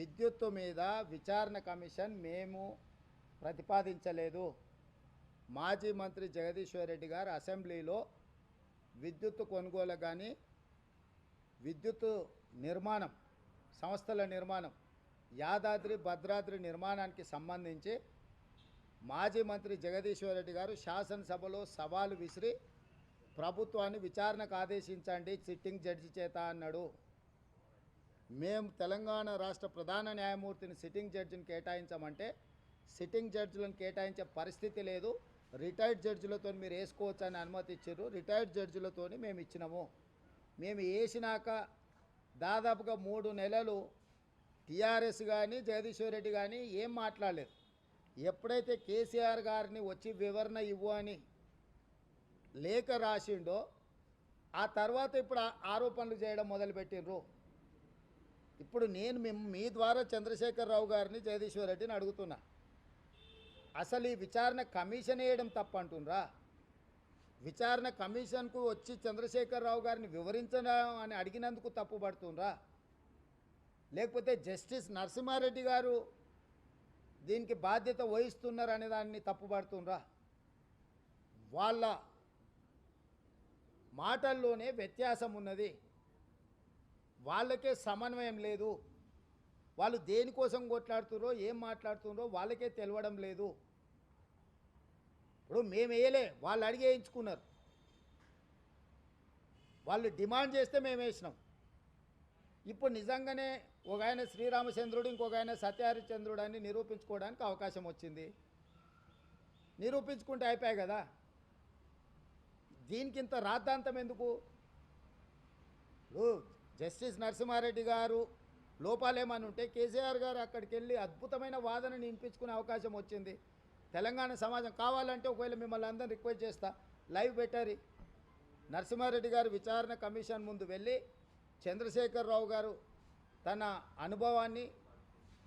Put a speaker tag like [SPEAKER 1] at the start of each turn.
[SPEAKER 1] విద్యుత్తు మీద విచారణ కమిషన్ మేము ప్రతిపాదించలేదు. మాజీ మంత్రి జగదీశ్వర్ రెడ్డి గారు అసెంబ్లీలో విద్యుత్తు కొనుగోలు కానీ విద్యుత్ నిర్మాణం సంస్థల నిర్మాణం యాదాద్రి భద్రాద్రి నిర్మాణానికి సంబంధించి మాజీ మంత్రి జగదీశ్వర్ రెడ్డి గారు శాసనసభలో సవాలు విసిరి ప్రభుత్వాన్ని విచారణకు ఆదేశించండి సిట్టింగ్ జడ్జి చేత అన్నాడు. మేము తెలంగాణ రాష్ట్ర ప్రధాన న్యాయమూర్తిని సిట్టింగ్ జడ్జిని కేటాయించమంటే సిట్టింగ్ జడ్జిలను కేటాయించే పరిస్థితి లేదు. రిటైర్డ్ జడ్జిలతో మీరు వేసుకోవచ్చు అని అనుమతి ఇచ్చారు రిటైర్డ్ జడ్జిలతో మేము ఇచ్చినాము. మేము వేసినాక దాదాపుగా మూడు నెలలు టీఆర్ఎస్ కానీ జగదీశ్వర్ రెడ్డి కానీ ఏం మాట్లాడలేదు. ఎప్పుడైతే కేసీఆర్ గారిని వచ్చి వివరణ ఇవ్వు అని లేఖ రాసిండో ఆ తర్వాత ఇప్పుడు ఆరోపణలు చేయడం మొదలుపెట్టిండ్రు ఇప్పుడు నేను మిమ్- మీ ద్వారా చంద్రశేఖరరావు గారిని జగదీశ్వర్ రెడ్డిని అడుగుతున్నా. అసలు ఈ విచారణ కమిషన్ వేయడం తప్పు అంటుండ్రా విచారణ కమిషన్కు వచ్చి చంద్రశేఖరరావు గారిని వివరించడం అని అడిగినందుకు తప్పుపడుతుండ్రా? లేకపోతే జస్టిస్ నరసింహారెడ్డి గారు దీనికి బాధ్యత వహిస్తున్నారు అనే దాన్ని తప్పుపడుతుండ్రా? వాళ్ళ మాటల్లోనే వ్యత్యాసం ఉన్నది వాళ్ళకే సమన్వయం లేదు. వాళ్ళు దేనికోసం కొట్లాడుతున్నారో ఏం మాట్లాడుతున్నారో వాళ్ళకే తెలవడం లేదు. ఇప్పుడు మేము వేయలే వాళ్ళు అడిగేయించుకున్నారు వాళ్ళు డిమాండ్ చేస్తే మేము వేసినాం. ఇప్పుడు నిజంగానే ఒక ఆయన శ్రీరామచంద్రుడు ఇంకొక ఆయన సత్యహరిచంద్రుడు అని నిరూపించుకోవడానికి అవకాశం వచ్చింది. నిరూపించుకుంటే అయిపోయాయి కదా. దీనికి ఇంత రాద్ధాంతం ఎందుకు? ఇప్పుడు జస్టిస్ నరసింహారెడ్డి గారు లోపాలేమని ఉంటే కేసీఆర్ గారు అక్కడికి వెళ్ళి అద్భుతమైన వాదనని వినిపించుకునే అవకాశం వచ్చింది. తెలంగాణ సమాజం కావాలంటే ఒకవేళ మిమ్మల్ని అందరిని రిక్వెస్ట్ చేస్తా. లైవ్ పెట్టారు. నరసింహారెడ్డి గారు విచారణ కమిషన్ ముందు వెళ్ళి చంద్రశేఖరరావు గారు తన అనుభవాన్ని